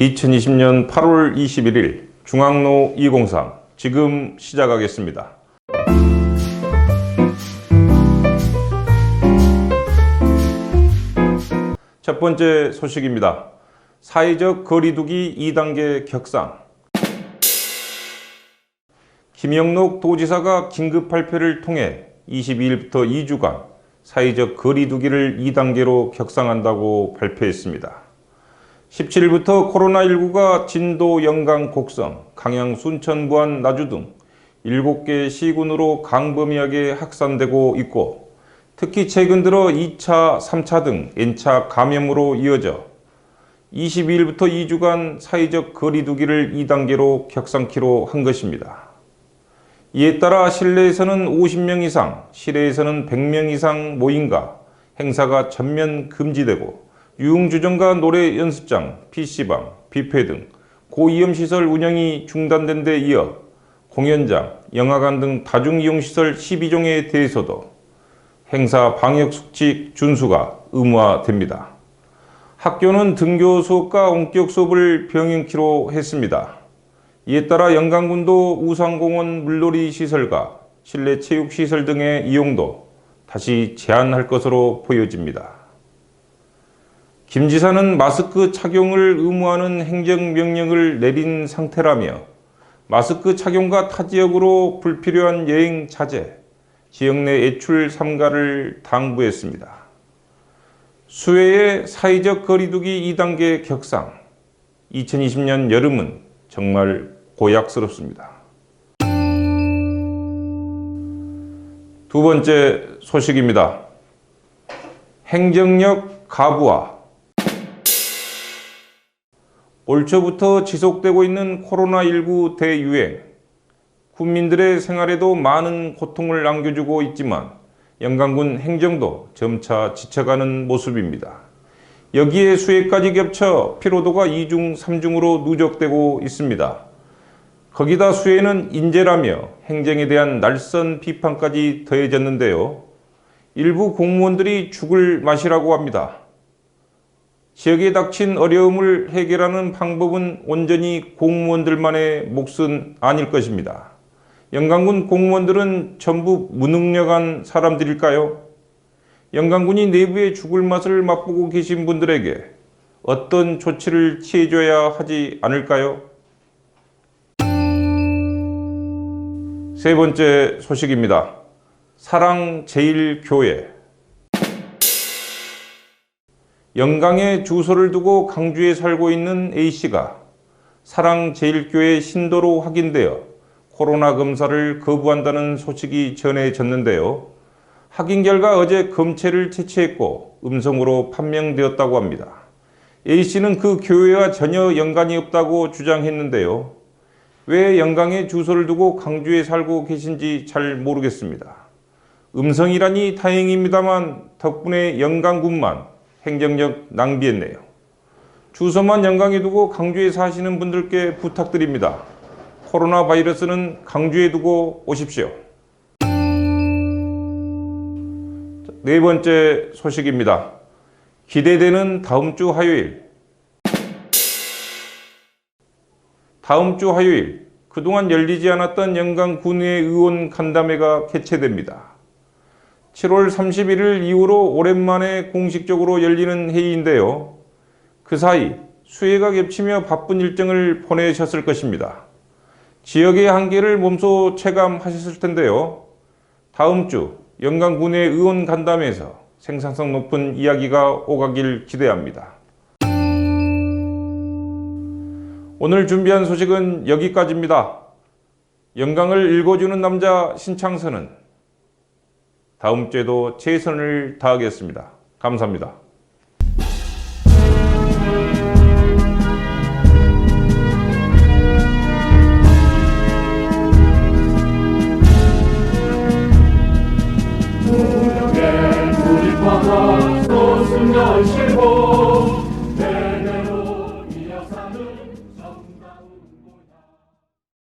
2020년 8월 21일 중앙로 203 지금 시작하겠습니다. 첫 번째 소식입니다. 사회적 거리두기 2단계 격상. 김영록 도지사가 긴급 발표를 통해 22일부터 2주간 사회적 거리두기를 2단계로 격상한다고 발표했습니다. 17일부터 코로나19가 진도, 영강, 곡성, 강양, 순천, 부안, 나주 등 7개 시군으로 강범위하게 확산되고 있고 특히 최근 들어 2차, 3차 등 N차 감염으로 이어져 22일부터 2주간 사회적 거리 두기를 2단계로 격상키로 한 것입니다. 이에 따라 실내에서는 50명 이상, 실외에서는 100명 이상 모임과 행사가 전면 금지되고 유흥주점과 노래 연습장, PC방, 뷔페 등 고위험시설 운영이 중단된 데 이어 공연장, 영화관 등 다중이용시설 12종에 대해서도 행사 방역수칙 준수가 의무화됩니다. 학교는 등교 수업과 원격 수업을 병행키로 했습니다. 이에 따라 영광군도 우상공원 물놀이 시설과 실내 체육시설 등의 이용도 다시 제한할 것으로 보여집니다. 김 지사는 마스크 착용을 의무화하는 행정명령을 내린 상태라며 마스크 착용과 타 지역으로 불필요한 여행 자제, 지역 내 외출 삼가를 당부했습니다. 수해의 사회적 거리두기 2단계 격상, 2020년 여름은 정말 고약스럽습니다. 두 번째 소식입니다. 행정력 가부화. 올 초부터 지속되고 있는 코로나19 대유행. 국민들의 생활에도 많은 고통을 안겨주고 있지만 영광군 행정도 점차 지쳐가는 모습입니다. 여기에 수해까지 겹쳐 피로도가 2중, 3중으로 누적되고 있습니다. 거기다 수해는 인재라며 행정에 대한 날선 비판까지 더해졌는데요. 일부 공무원들이 죽을 맛이라고 합니다. 지역에 닥친 어려움을 해결하는 방법은 온전히 공무원들만의 몫은 아닐 것입니다. 영광군 공무원들은 전부 무능력한 사람들일까요? 영광군이 내부의 죽을 맛을 맛보고 계신 분들에게 어떤 조치를 취해줘야 하지 않을까요? 세 번째 소식입니다. 사랑 제일교회. 영광에 주소를 두고 강주에 살고 있는 A씨가 사랑 제일교회 신도로 확인되어 코로나 검사를 거부한다는 소식이 전해졌는데요. 확인 결과 어제 검체를 채취했고 음성으로 판명되었다고 합니다. A씨는 그 교회와 전혀 연관이 없다고 주장했는데요. 왜 영광에 주소를 두고 강주에 살고 계신지 잘 모르겠습니다. 음성이라니 다행입니다만 덕분에 영광군만 행정력 낭비했네요. 주소만 영광에 두고 강주에 사시는 분들께 부탁드립니다. 코로나 바이러스는 강주에 두고 오십시오. 네 번째 소식입니다. 기대되는 다음 주 화요일. 다음 주 화요일, 그동안 열리지 않았던 영광 군의 의원 간담회가 개최됩니다. 7월 31일 이후로 오랜만에 공식적으로 열리는 회의인데요. 그 사이 수해가 겹치며 바쁜 일정을 보내셨을 것입니다. 지역의 한계를 몸소 체감하셨을 텐데요. 다음 주 영광군의 의원 간담회에서 생산성 높은 이야기가 오가길 기대합니다. 오늘 준비한 소식은 여기까지입니다. 영광을 읽어주는 남자 신창선은 다음 주에도 최선을 다하겠습니다. 감사합니다. 소순